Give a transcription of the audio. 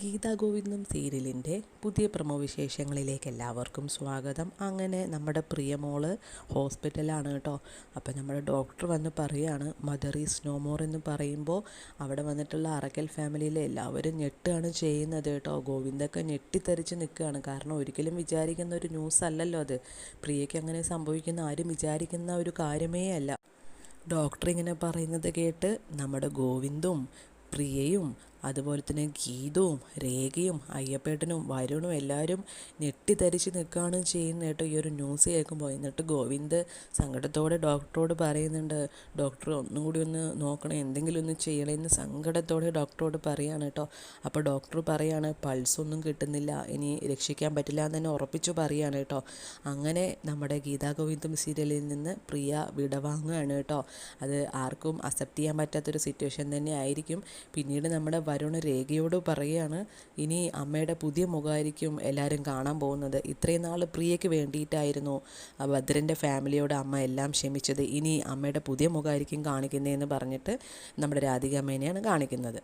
ഗീതാ ഗോവിന്ദം സീരിയലിന്റെ പുതിയ പ്രമോ വിശേഷങ്ങളിലേക്ക് എല്ലാവർക്കും സ്വാഗതം. അങ്ങനെ നമ്മുടെ പ്രിയമോൾ ഹോസ്പിറ്റലാണ് കേട്ടോ. അപ്പോൾ നമ്മുടെ ഡോക്ടർ വന്ന് പറയാണ് മദർ ഈസ് നോ മോർ എന്ന് പറയുമ്പോൾ അവിടെ വന്നിട്ടുള്ള അറക്കൽ ഫാമിലിയിലെ എല്ലാവരും ഞെട്ടുകയാണ് ചെയ്യുന്നത് കേട്ടോ. ഗോവിന്ദൊക്കെ ഞെട്ടിത്തെറിച്ച് നിൽക്കുകയാണ്. കാരണം ഒരിക്കലും വിചാരിക്കുന്ന ഒരു ന്യൂസ് അല്ലല്ലോ അത്. പ്രിയയ്ക്ക് അങ്ങനെ സംഭവിക്കുന്ന ആരും വിചാരിക്കുന്ന ഒരു കാര്യമേ അല്ല. ഡോക്ടർ ഇങ്ങനെ പറയുന്നത് കേട്ട് നമ്മുടെ ഗോവിന്ദും പ്രിയയും അതുപോലെ തന്നെ ഗീതവും രേഖയും അയ്യപ്പേട്ടനും വരുണും എല്ലാവരും ഞെട്ടിത്തരിച്ച് നിൽക്കുകയാണ് ചെയ്യുന്നത് കേട്ടോ ഈ ഒരു ന്യൂസ് കേൾക്കുമ്പോൾ. എന്നിട്ട് ഗോവിന്ദ് സങ്കടത്തോടെ ഡോക്ടറോട് പറയുന്നുണ്ട് ഡോക്ടർ ഒന്നും കൂടി ഒന്ന് നോക്കണം എന്തെങ്കിലും ഒന്ന് ചെയ്യണമെന്ന് സങ്കടത്തോടെ ഡോക്ടറോട് പറയാണ് കേട്ടോ. അപ്പോൾ ഡോക്ടർ പറയാണ് പൾസ് ഒന്നും കിട്ടുന്നില്ല ഇനി രക്ഷിക്കാൻ പറ്റില്ല എന്ന് തന്നെ ഉറപ്പിച്ചു പറയാണ് കേട്ടോ. അങ്ങനെ നമ്മുടെ ഗീതാ ഗോവിന്ദം സീരിയലിൽ നിന്ന് പ്രിയ വിടവാങ്ങുകയാണ് കേട്ടോ. അത് ആർക്കും അക്സെപ്റ്റ് ചെയ്യാൻ പറ്റാത്തൊരു സിറ്റുവേഷൻ തന്നെ ആയിരിക്കും. പിന്നീട് നമ്മുടെ വരുൺ രേഖയോട് പറയുകയാണ് ഇനി അമ്മയുടെ പുതിയ മുഖമായിരിക്കും എല്ലാവരും കാണാൻ പോകുന്നത്. ഇത്രയും നാൾ പ്രിയയ്ക്ക് വേണ്ടിയിട്ടായിരുന്നു ഭദ്രന്റെ ഫാമിലിയോട് അമ്മ എല്ലാം ക്ഷമിച്ചത്. ഇനി അമ്മയുടെ പുതിയ മുഖമായിരിക്കും കാണിക്കുന്നതെന്ന് പറഞ്ഞിട്ട് നമ്മുടെ രാധിക അമ്മേനെയാണ് കാണിക്കുന്നത്.